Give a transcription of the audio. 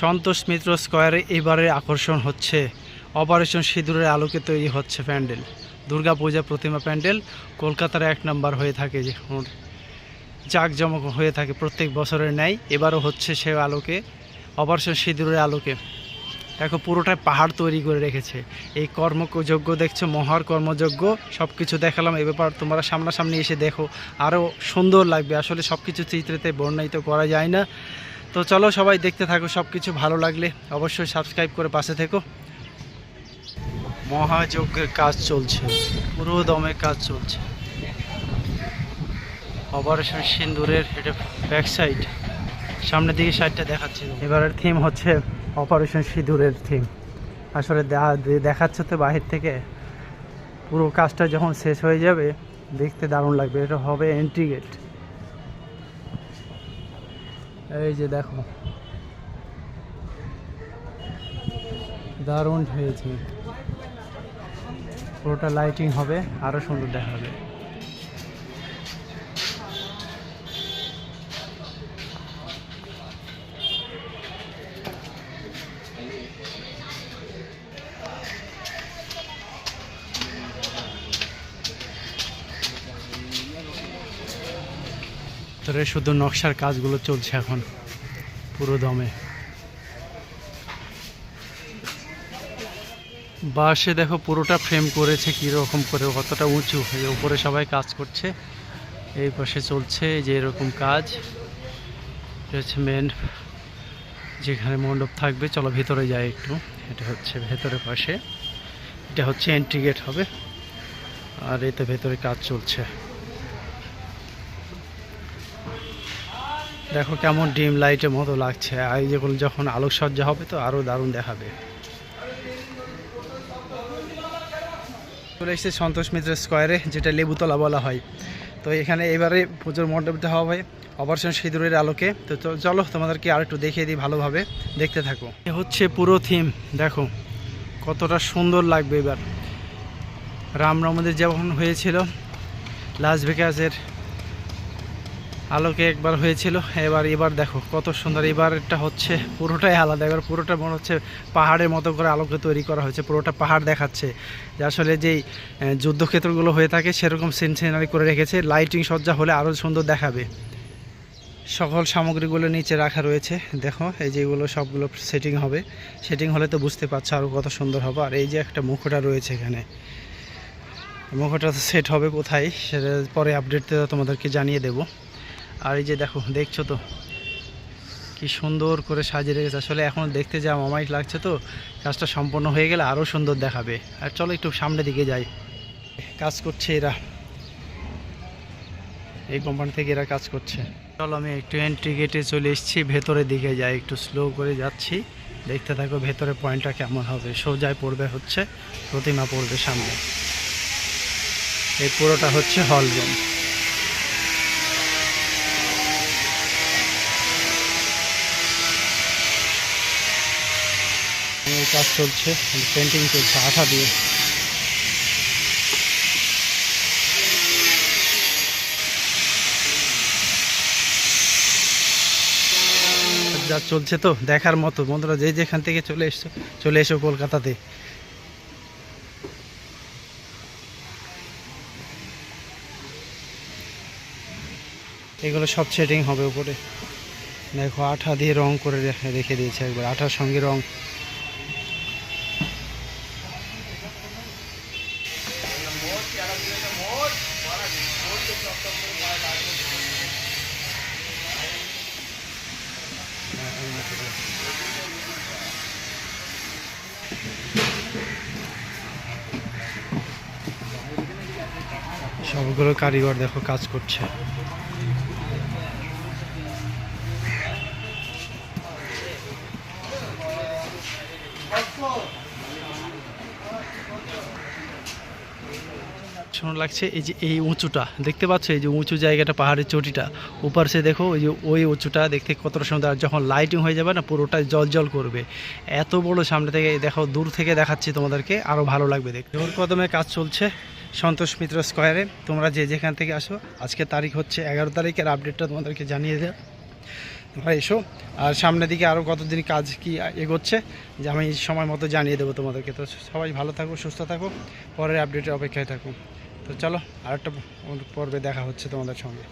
সন্তোষ মিত্র স্কোয়ারে এবারে আকর্ষণ হচ্ছে। অপারেশন সিঁদুরের আলোকে তৈরি হচ্ছে প্যান্ডেল। দুর্গা পূজা প্রতিমা প্যান্ডেল কলকাতার এক নাম্বার হয়ে থাকে যে জাঁকজমক হয়ে থাকে প্রত্যেক বছরের ন্যায়। এবারও হচ্ছে সে আলোকে, অপারেশন সিঁদুরের আলোকে। দেখো, পুরোটাই পাহাড় তৈরি করে রেখেছে। এই কর্মযজ্ঞ দেখছ, মহার কর্মযজ্ঞ সব কিছু দেখালাম। এ ব্যাপার তোমরা সামনাসামনি এসে দেখো। আরও সুন্দর লাগবে। আসলে সব কিছু চিত্রেতে বর্ণায়িত করা যায় না। তো চলো সবাই দেখতে থাকো সব কিছু ভালো লাগলে অবশ্যই সাবস্ক্রাইব করে পাশে থেকো। মহাযজ্ঞের কাজ চলছে পুরো দমে কাজ চলছে। অপারেশন সিন্দুরের এটা ব্যাক সাইড সামনের দিকে সাইডটা দেখাচ্ছে এবারের থিম হচ্ছে অপারেশন সিঁদুরের থিম আসলে দেখাচ্ছে তো বাহির থেকে। পুরো কাজটা যখন শেষ হয়ে যাবে, দেখতে দারুণ লাগবে। এটা হবে এন্ট্রি গেট এই যে দেখো। দারুণ হয়েছে। পুরোটা লাইটিং হবে আরও সুন্দর দেখাবে। ভিতরে শুধু নকশার কাজগুলো চলছে এখন, পুরো দমে। বাসে দেখো পুরোটা ফ্রেম করেছে কীরকম করে কতটা উঁচু, এই উপরে সবাই কাজ করছে, এই পাশে চলছে যে এরকম কাজ। হচ্ছে মেন যেখানে মণ্ডপ থাকবে, চলো ভেতরে যাই একটু, এটা হচ্ছে ভেতরের পাশে। এটা হচ্ছে এন্ট্রি গেট হবে, আর এতে ভেতরে কাজ চলছে। দেখো কেমন ডিম লাইটের মতো লাগছে। আর যেগুলো যখন আলোকসজ্জা হবে তো আরও দারুণ দেখাবে। চলে এসেছে সন্তোষ মিত্র স্কোয়ারে, যেটা লেবুতলা বলা হয়। তো এখানে এবারে পুজোর মণ্ডপটা হবে অপারেশন সিঁদুরের আলোকে। তো চলো তোমাদেরকে আর একটু দেখিয়ে দিই ভালোভাবে। দেখতে থাকো। এ হচ্ছে পুরো থিম, দেখো। কতটা সুন্দর লাগবে এবার। রাম রমদের যেমন হয়েছিল, লাস ভেগাসের আলোকে একবার হয়েছিল। এবার এবার দেখো কত সুন্দর। এবারটা হচ্ছে পুরোটাই আলাদা। এবার পুরোটা মনে হচ্ছে পাহাড়ের মতো করে আলোকে তৈরি করা হয়েছে। পুরোটা পাহাড় দেখাচ্ছে। যে আসলে যেই যুদ্ধক্ষেত্রগুলো হয়ে থাকে সেরকম সিন সিনারি করে রেখেছে। লাইটিং সজ্জা হলে আরও সুন্দর দেখাবে। সকল সামগ্রীগুলো নিচে রাখা রয়েছে। দেখো, এই যেগুলো সবগুলো সেটিং হবে। সেটিং হলে তো বুঝতে পারছ আরও কত সুন্দর হবে। আর এই যে একটা মুখোটা রয়েছে এখানে। মুখোটা সেট হবে কোথায়? সেটা পরে আপডেট তোমাদেরকে জানিয়ে দেবো। আর এই যে দেখো, দেখছ তো? কি সুন্দর করে সাজিয়ে রেখেছে। আসলে এখন দেখতে যা মামাইক লাগছে তো, কাজটা সম্পন্ন হয়ে গেলে আরও সুন্দর দেখাবে। আর চলো একটু সামনের দিকে যাই। কাজ করছে এরা। এই কোম্পানি থেকে এরা কাজ করছে। চলো আমি একটু এন্ট্রি গেটে চলে এসেছি, ভেতরের দিকে যাই। একটু স্লো করে যাচ্ছি। দেখতে থাকো ভেতরে পয়েন্টটা কেমন হবে। সোজায় পড়বে হচ্ছে, প্রতিমা পড়বে সামনে। এই পুরোটা হচ্ছে হল কাজ চলছে পেন্টিং চলছে, আঠা দিয়ে। যা চলছে তো দেখার মতো। বন্ধুরা, যে যেখান থেকে চলে এসছো, চলে এসো কলকাতাতে। এগুলো সব সেটিং হবে উপরে। দেখো, আঠা দিয়ে রং করে রেখে দিয়েছে একবার। আঠার সঙ্গে রং সবগুলো কারিগর দেখো কাজ করছে। শোনো লাগছে, এই যে এই উঁচুটা। দেখতে পাচ্ছ, এই যে উঁচু জায়গাটা, পাহাড়ের চটিটা। উপর সে দেখো, ওই যে ওই উঁচুটা দেখতে কতটা সুন্দর। আর যখন লাইটিং হয়ে যাবে না পুরোটা জল জল করবে। এত বড় সামনে থেকে, দেখো, দূর থেকে দেখাচ্ছি তোমাদেরকে আরও ভালো লাগবে দেখতে। ওর কদমে কাজ চলছে সন্তোষ মিত্র স্কোয়ারে। তোমরা যে যেখান থেকে আসো, আজকে তারিখ হচ্ছে এগারো তারিখের আপডেটটা তোমাদেরকে জানিয়ে দেয় তোমরা এসো, আর সামনের দিকে আরও কতদিন কাজ কি এগোচ্ছে, যে আমি সময় মতো জানিয়ে দেবো তোমাদেরকে। তো সবাই ভালো থাকো, সুস্থ থাকো, পরের আপডেটের অপেক্ষায় থাকো। তো চলো আরেকটা পর্বে দেখা হচ্ছে তোমাদের সঙ্গে।